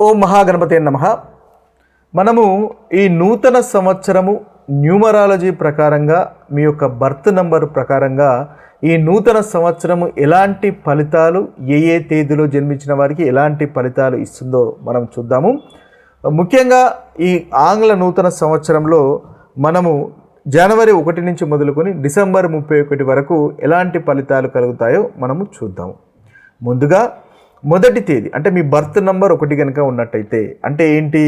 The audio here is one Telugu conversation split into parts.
ఓ మహాగణపతి నమ. మనము ఈ నూతన సంవత్సరము న్యూమరాలజీ ప్రకారంగా మీ యొక్క బర్త్ నంబర్ ప్రకారంగా ఈ నూతన సంవత్సరము ఎలాంటి ఫలితాలు ఏ ఏ తేదీలో జన్మించిన వారికి ఎలాంటి ఫలితాలు ఇస్తుందో మనం చూద్దాము. ముఖ్యంగా ఈ ఆంగ్ల నూతన సంవత్సరంలో మనము జనవరి ఒకటి నుంచి మొదలుకొని డిసెంబర్ ముప్పై ఒకటి వరకు ఎలాంటి ఫలితాలు కలుగుతాయో మనము చూద్దాము. ముందుగా మొదటి తేదీ అంటే మీ బర్త్ నంబర్ ఒకటి కనుక ఉన్నట్టయితే అంటే ఏంటి?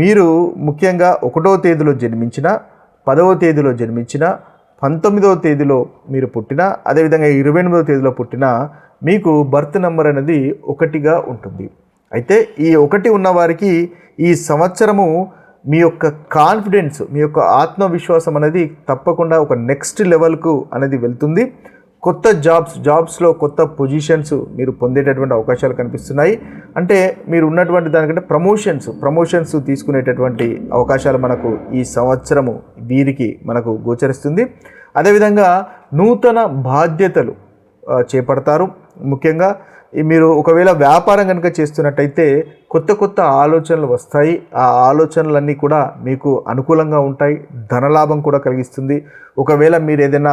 మీరు ముఖ్యంగా ఒకటో తేదీలో జన్మించిన పదవ తేదీలో జన్మించిన పంతొమ్మిదవ తేదీలో మీరు పుట్టిన అదేవిధంగా ఇరవై ఎనిమిదవ తేదీలో పుట్టిన మీకు బర్త్ నంబర్ అనేది ఒకటిగా ఉంటుంది. అయితే ఈ ఒకటి ఉన్నవారికి ఈ సంవత్సరము మీ యొక్క కాన్ఫిడెన్స్ మీ యొక్క ఆత్మవిశ్వాసం అనేది తప్పకుండా ఒక నెక్స్ట్ లెవెల్కు అనేది వెళ్తుంది. కొత్త జాబ్స్ జాబ్స్లో కొత్త పొజిషన్స్ మీరు పొందేటటువంటి అవకాశాలు కనిపిస్తున్నాయి. అంటే మీరు ఉన్నటువంటి దానికంటే ప్రమోషన్స్ ప్రమోషన్స్ తీసుకునేటటువంటి అవకాశాలు మనకు ఈ సంవత్సరము వీరికి మనకు గోచరిస్తుంది. అదేవిధంగా నూతన బాధ్యతలు చేపడతారు. ముఖ్యంగా మీరు ఒకవేళ వ్యాపారం కనుక చేస్తున్నట్టయితే కొత్త కొత్త ఆలోచనలు వస్తాయి. ఆ ఆలోచనలన్నీ కూడా మీకు అనుకూలంగా ఉంటాయి. ధనలాభం కూడా కలిగిస్తుంది. ఒకవేళ మీరు ఏదైనా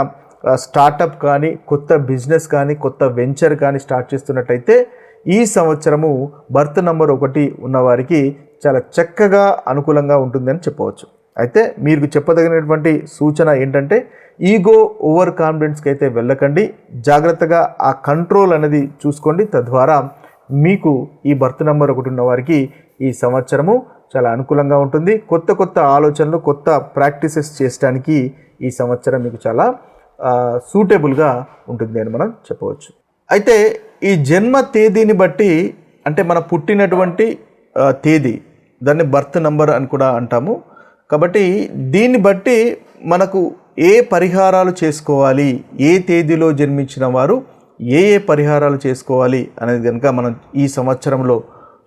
స్టార్టప్ కానీ కొత్త బిజినెస్ కానీ కొత్త వెంచర్ కానీ స్టార్ట్ చేస్తున్నట్టయితే ఈ సంవత్సరము బర్త్ నంబర్ ఒకటి ఉన్నవారికి చాలా చక్కగా అనుకూలంగా ఉంటుందని చెప్పవచ్చు. అయితే మీరు చెప్పదగినటువంటి సూచన ఏంటంటే ఈగో ఓవర్ కాన్ఫిడెన్స్కి అయితే వెళ్ళకండి. జాగ్రత్తగా ఆ కంట్రోల్ అనేది చూసుకోండి. తద్వారా మీకు ఈ బర్త్ నెంబర్ ఒకటి ఉన్న వారికి ఈ సంవత్సరము చాలా అనుకూలంగా ఉంటుంది. కొత్త కొత్త ఆలోచనలు కొత్త ప్రాక్టీసెస్ చేయడానికి ఈ సంవత్సరం మీకు చాలా సూటబుల్గా ఉంటుంది అని మనం చెప్పవచ్చు. అయితే ఈ జన్మ తేదీని బట్టి అంటే మన పుట్టినటువంటి తేదీ దాన్ని బర్త్ నంబర్ అని కూడా అంటాము. కాబట్టి దీన్ని బట్టి మనకు ఏ పరిహారాలు చేసుకోవాలి ఏ తేదీలో జన్మించిన వారు ఏ ఏ పరిహారాలు చేసుకోవాలి అనేది కనుక మనం ఈ సంవత్సరంలో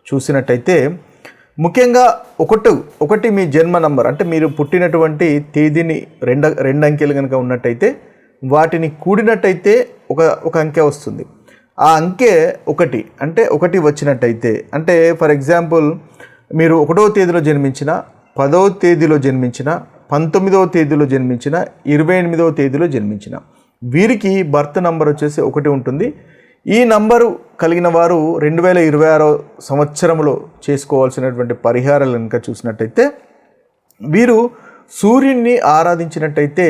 చూసినట్టయితే ముఖ్యంగా ఒకటి ఒకటి మీ జన్మ నంబర్ అంటే మీరు పుట్టినటువంటి తేదీని రెండు రెండు అంకెలు కనుక ఉన్నట్టయితే వాటిని కూడినట్టయితే ఒక ఒక అంకె వస్తుంది. ఆ అంకె ఒకటి అంటే ఒకటి వచ్చినట్టయితే అంటే ఫర్ ఎగ్జాంపుల్ మీరు ఒకటో తేదీలో జన్మించిన పదవ తేదీలో జన్మించిన పంతొమ్మిదవ తేదీలో జన్మించిన ఇరవై ఎనిమిదవ తేదీలో జన్మించిన. వీరికి బర్త్ నంబర్ వచ్చేసి ఒకటి ఉంటుంది. ఈ నంబరు కలిగిన వారు రెండు వేల ఇరవై ఆరో సంవత్సరంలో చేసుకోవాల్సినటువంటి పరిహారాలు కనుక చూసినట్టయితే వీరు సూర్యుడిని ఆరాధించినట్టయితే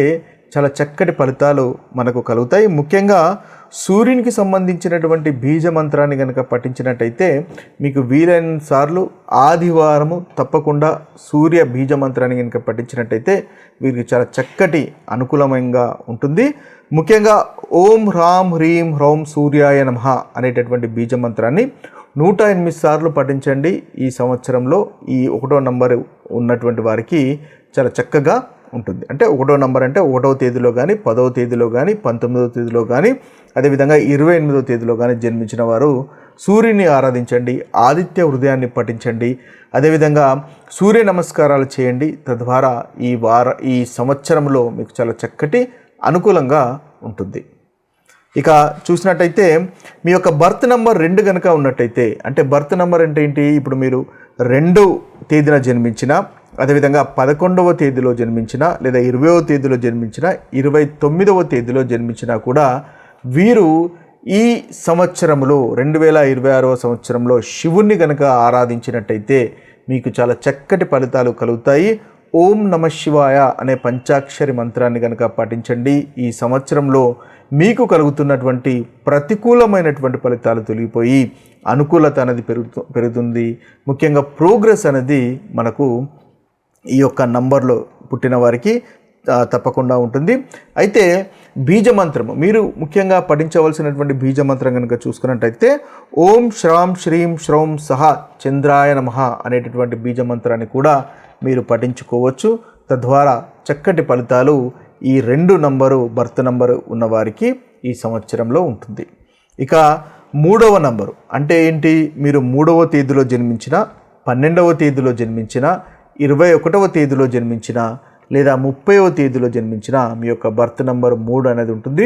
చాలా చక్కటి ఫలితాలు మనకు కలుగుతాయి. ముఖ్యంగా సూర్యునికి సంబంధించినటువంటి బీజ మంత్రాన్ని కనుక పఠించినట్టయితే మీకు వీలైన సార్లు ఆదివారము తప్పకుండా సూర్య బీజ మంత్రాన్ని కనుక పఠించినట్టయితే వీరికి చాలా చక్కటి అనుకూలమంగా ఉంటుంది. ముఖ్యంగా ఓం హ్రాం హ్రీం హ్రౌం సూర్యాయ నమః అనేటటువంటి బీజ మంత్రాన్ని నూట ఎనిమిది సార్లు పఠించండి. ఈ సంవత్సరంలో ఈ ఒకటో నంబరు ఉన్నటువంటి వారికి చాలా చక్కగా ఉంటుంది. అంటే ఒకటో నంబర్ అంటే ఒకటో తేదీలో కానీ పదవ తేదీలో కానీ పంతొమ్మిదవ తేదీలో కానీ అదేవిధంగా ఇరవై ఎనిమిదవ తేదీలో కానీ జన్మించిన వారు సూర్యుని ఆరాధించండి ఆదిత్య హృదయాన్ని పఠించండి అదేవిధంగా సూర్య నమస్కారాలు చేయండి. తద్వారా ఈ వార ఈ సంవత్సరంలో మీకు చాలా చక్కటి అనుకూలంగా ఉంటుంది. ఇక చూసినట్టయితే మీ యొక్క బర్త్ నెంబర్ రెండు కనుక ఉన్నట్టయితే అంటే బర్త్ నెంబర్ అంటే ఏంటి? ఇప్పుడు మీరు రెండు తేదీన జన్మించిన అదేవిధంగా పదకొండవ తేదీలో జన్మించిన లేదా ఇరవయవ తేదీలో జన్మించిన ఇరవై తొమ్మిదవ తేదీలో జన్మించినా కూడా వీరు ఈ సంవత్సరంలో రెండు వేల ఇరవై ఆరవ సంవత్సరంలో శివుణ్ణి కనుక ఆరాధించినట్టయితే మీకు చాలా చక్కటి ఫలితాలు కలుగుతాయి. ఓం నమ శివాయ అనే పంచాక్షరి మంత్రాన్ని కనుక పఠించండి. ఈ సంవత్సరంలో మీకు కలుగుతున్నటువంటి ప్రతికూలమైనటువంటి ఫలితాలు తొలగిపోయి అనుకూలత అనేది పెరుగుతు పెరుగుతుంది. ముఖ్యంగా ప్రోగ్రెస్ అనేది మనకు ఈ యొక్క నంబర్లో పుట్టిన వారికి తప్పకుండా ఉంటుంది. అయితే బీజమంత్రము మీరు ముఖ్యంగా పఠించవలసినటువంటి బీజమంత్రం కనుక చూసుకున్నట్టయితే ఓం శ్రాం శ్రీం శ్రౌం సహ చంద్రాయ నమః అనేటటువంటి బీజమంత్రాన్ని కూడా మీరు పఠించుకోవచ్చు. తద్వారా చక్కటి ఫలితాలు ఈ రెండు నంబరు బర్త్ నంబరు ఉన్నవారికి ఈ సంవత్సరంలో ఉంటుంది. ఇక మూడవ నంబరు అంటే ఏంటి? మీరు మూడవ తేదీలో జన్మించిన పన్నెండవ తేదీలో జన్మించిన ఇరవై ఒకటవ తేదీలో జన్మించిన లేదా ముప్పైవ తేదీలో జన్మించిన మీ యొక్క బర్త్ నంబర్ మూడు అనేది ఉంటుంది.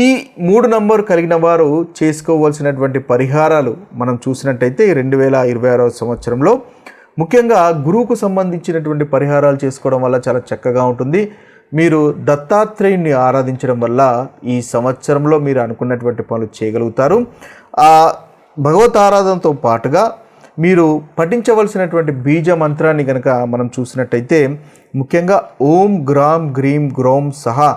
ఈ మూడు నంబర్ కలిగిన వారు చేసుకోవాల్సినటువంటి పరిహారాలు మనం చూసినట్టయితే రెండు వేల ఇరవై ఆరవ సంవత్సరంలో ముఖ్యంగా గురువుకు సంబంధించినటువంటి పరిహారాలు చేసుకోవడం వల్ల చాలా చక్కగా ఉంటుంది. మీరు దత్తాత్రేయుని ఆరాధించడం వల్ల ఈ సంవత్సరంలో మీరు అనుకున్నటువంటి పనులు చేయగలుగుతారు. ఆ భగవత్ ఆరాధనతో పాటుగా మీరు పఠించవలసినటువంటి బీజ మంత్రాన్ని కనుక మనం చూసినట్టయితే ముఖ్యంగా ఓం గ్రామ్ గ్రీం గ్రోం సహా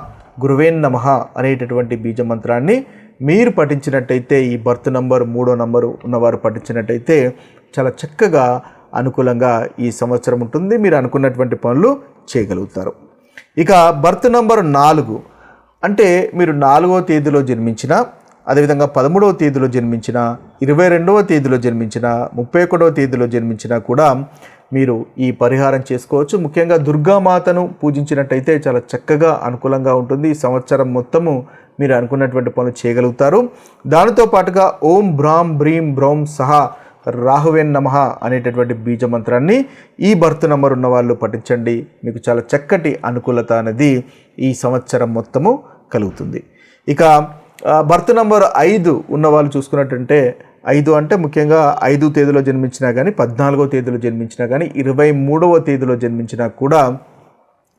గురువేన్ నమ అనేటటువంటి బీజ మంత్రాన్ని మీరు పఠించినట్టయితే ఈ బర్త్ నంబర్ మూడో నంబరు ఉన్నవారు పఠించినట్టయితే చాలా చక్కగా అనుకూలంగా ఈ సంవత్సరం ఉంటుంది. మీరు అనుకున్నటువంటి పనులు చేయగలుగుతారు. ఇక బర్త్ నంబర్ నాలుగు. అంటే మీరు నాలుగో తేదీలో జన్మించిన అదేవిధంగా పదమూడవ తేదీలో జన్మించిన ఇరవై రెండవ తేదీలో జన్మించిన ముప్పై ఒకటవ తేదీలో జన్మించినా కూడా మీరు ఈ పరిహారం చేసుకోవచ్చు. ముఖ్యంగా దుర్గామాతను పూజించినట్టయితే చాలా చక్కగా అనుకూలంగా ఉంటుంది. ఈ సంవత్సరం మొత్తము మీరు అనుకున్నటువంటి పనులు చేయగలుగుతారు. దానితో పాటుగా ఓం భ్రాం భ్రీం భ్రౌం సహా రాహువేన్ నమః అనేటటువంటి బీజ మంత్రాన్ని ఈ బర్త్ నంబర్ ఉన్న వాళ్ళు పఠించండి. మీకు చాలా చక్కటి అనుకూలత అనేది ఈ సంవత్సరం మొత్తము కలుగుతుంది. ఇక బర్త్ నంబర్ ఐదు ఉన్న వాళ్ళు చూసుకున్నట్టంటే ఐదు అంటే ముఖ్యంగా ఐదు తేదీలో జన్మించినా కానీ పద్నాలుగో తేదీలో జన్మించినా కానీ ఇరవై మూడవ తేదీలో జన్మించినా కూడా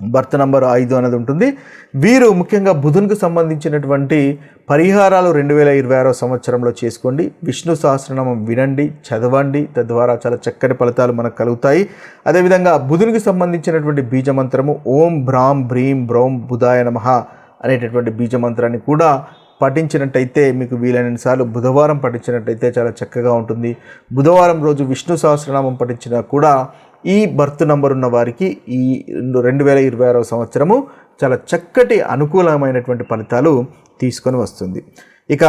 బర్త్ నంబర్ ఐదు అనేది ఉంటుంది. వీరు ముఖ్యంగా బుధునికి సంబంధించినటువంటి పరిహారాలు రెండు వేల ఇరవై ఆరో సంవత్సరంలో చేసుకోండి. విష్ణు సహస్రనామం వినండి చదవండి. తద్వారా చాలా చక్కటి ఫలితాలు మనకు కలుగుతాయి. అదేవిధంగా బుధునికి సంబంధించినటువంటి బీజమంత్రము ఓం భ్రాం భ్రీం బ్రౌం బుధాయ నమః అనేటటువంటి బీజమంత్రాన్ని కూడా పఠించినట్టయితే మీకు వీలైన సార్లు బుధవారం పఠించినట్టయితే చాలా చక్కగా ఉంటుంది. బుధవారం రోజు విష్ణు సహస్రనామం పఠించినా కూడా ఈ బర్త్ నంబర్ ఉన్న వారికి ఈ రెండు వేల ఇరవై ఆరవ సంవత్సరము చాలా చక్కటి అనుకూలమైనటువంటి ఫలితాలు తీసుకొని వస్తుంది. ఇక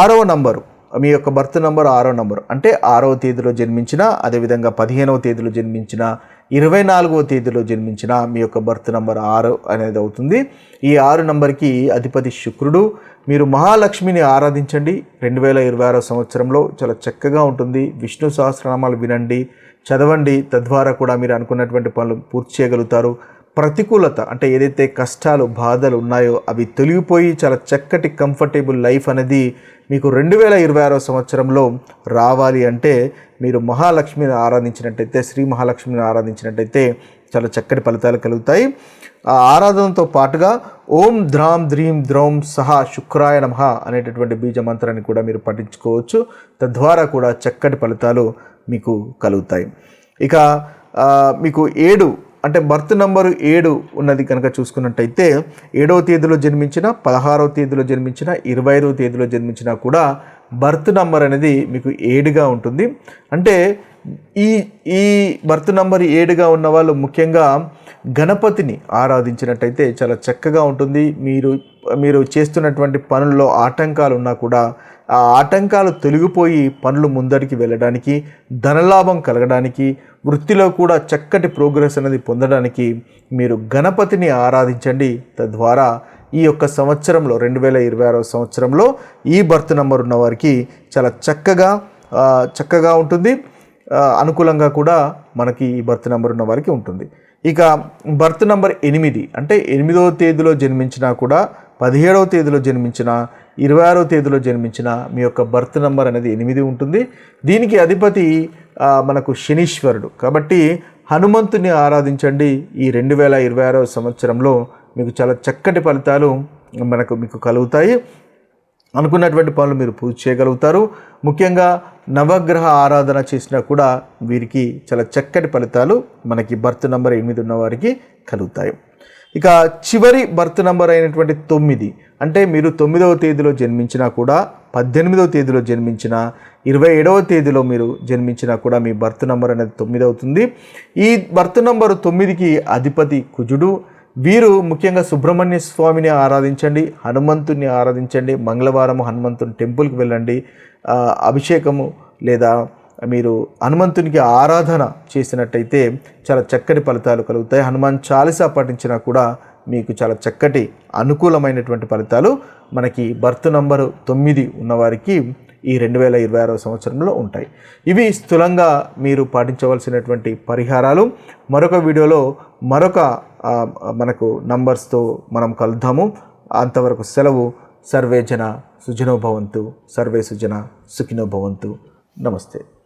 ఆరవ నంబరు మీ యొక్క బర్త్ నంబర్ ఆరో నెంబర్. అంటే ఆరవ తేదీలో జన్మించిన అదేవిధంగా పదిహేనవ తేదీలో జన్మించిన ఇరవై నాలుగవ తేదీలో జన్మించిన మీ యొక్క బర్త్ నెంబర్ ఆరు అనేది అవుతుంది. ఈ ఆరు నంబర్కి అధిపతి శుక్రుడు. మీరు మహాలక్ష్మిని ఆరాధించండి. రెండు వేల ఇరవై ఆరో సంవత్సరంలో చాలా చక్కగా ఉంటుంది. విష్ణు సహస్రనామాలు వినండి చదవండి. తద్వారా కూడా మీరు అనుకున్నటువంటి పనులు పూర్తి చేయగలుగుతారు. ప్రతికూలత అంటే ఏదైతే కష్టాలు బాధలు ఉన్నాయో అవి తొలగిపోయి చాలా చక్కటి కంఫర్టబుల్ లైఫ్ అనేది మీకు రెండు వేల ఇరవై ఆరో సంవత్సరంలో రావాలి అంటే మీరు మహాలక్ష్మిని ఆరాధించినట్టయితే శ్రీ మహాలక్ష్మిని ఆరాధించినట్టయితే చాలా చక్కటి ఫలితాలు కలుగుతాయి. ఆ ఆరాధనతో పాటుగా ఓం ద్రాం ద్రీం ద్రౌం సహా శుక్రాయ నమ అనేటటువంటి బీజ మంత్రాన్ని కూడా మీరు పఠించుకోవచ్చు. తద్వారా కూడా చక్కటి ఫలితాలు మీకు కలుగుతాయి. ఇక మీకు ఏడు అంటే బర్త్ నంబరు ఏడు ఉన్నది కనుక చూసుకున్నట్టయితే ఏడవ తేదీలో జన్మించిన పదహారవ తేదీలో జన్మించిన ఇరవై ఐదవ తేదీలో జన్మించినా కూడా బర్త్ నంబర్ అనేది మీకు ఏడుగా ఉంటుంది. అంటే ఈ ఈ బర్త్ నంబర్ ఏడుగా ఉన్న వాళ్ళు ముఖ్యంగా గణపతిని ఆరాధించినట్టయితే చాలా చక్కగా ఉంటుంది. మీరు మీరు చేస్తున్నటువంటి పనుల్లో ఆటంకాలు ఉన్నా కూడా ఆ ఆటంకాలు తొలగిపోయి పనులు ముందరికి వెళ్ళడానికి ధనలాభం కలగడానికి వృత్తిలో కూడా చక్కటి ప్రోగ్రెస్ అనేది పొందడానికి మీరు గణపతిని ఆరాధించండి. తద్వారా ఈ యొక్క సంవత్సరంలో రెండు వేల ఇరవై ఆరవ సంవత్సరంలో ఈ బర్త్ నంబర్ ఉన్న వారికి చాలా చక్కగా చక్కగా ఉంటుంది. అనుకూలంగా కూడా మనకి ఈ బర్త్ నెంబర్ ఉన్న వారికి ఉంటుంది. ఇక బర్త్ నెంబర్ ఎనిమిది అంటే ఎనిమిదవ తేదీలో జన్మించినా కూడా పదిహేడవ తేదీలో జన్మించిన ఇరవై ఆరో తేదీలో జన్మించిన మీ యొక్క బర్త్ నెంబర్ అనేది ఎనిమిది ఉంటుంది. దీనికి అధిపతి మనకు శనీశ్వరుడు. కాబట్టి హనుమంతుని ఆరాధించండి. ఈ రెండు వేల ఇరవై ఆరవ సంవత్సరంలో మీకు చాలా చక్కటి ఫలితాలు మనకు మీకు కలుగుతాయి. అనుకున్నటువంటి పనులు మీరు పూజ చేయగలుగుతారు. ముఖ్యంగా నవగ్రహ ఆరాధన చేసినా కూడా వీరికి చాలా చక్కటి ఫలితాలు మనకి బర్త్ నంబర్ ఎనిమిది ఉన్న వారికి కలుగుతాయి. ఇక చివరి బర్త్ నంబర్ అయినటువంటి తొమ్మిది. అంటే మీరు తొమ్మిదవ తేదీలో జన్మించినా కూడా పద్దెనిమిదవ తేదీలో జన్మించిన ఇరవై ఏడవ తేదీలో మీరు జన్మించినా కూడా మీ బర్త్ నంబర్ అనేది తొమ్మిది అవుతుంది. ఈ బర్త్ నంబరు తొమ్మిదికి అధిపతి కుజుడు. వీరు ముఖ్యంగా సుబ్రహ్మణ్య స్వామిని ఆరాధించండి హనుమంతుని ఆరాధించండి మంగళవారం హనుమంతుని టెంపుల్కి వెళ్ళండి అభిషేకము లేదా మీరు హనుమంతునికి ఆరాధన చేసినట్టయితే చాలా చక్కటి ఫలితాలు కలుగుతాయి. హనుమాన్ చాలీసా పాటించినా కూడా మీకు చాలా చక్కటి అనుకూలమైనటువంటి ఫలితాలు మనకి బర్త్ నంబరు తొమ్మిది ఉన్నవారికి ఈ రెండు వేల ఇరవై ఆరవ సంవత్సరంలో ఉంటాయి. ఇవి స్థూలంగా మీరు పాటించవలసినటువంటి పరిహారాలు. మరొక వీడియోలో మరొక మనకు నంబర్స్తో మనం కలుద్దాము. అంతవరకు సెలవు. సర్వే జన సుజనో భవంతు. సర్వే సుజన సుఖినో భవంతు. నమస్తే.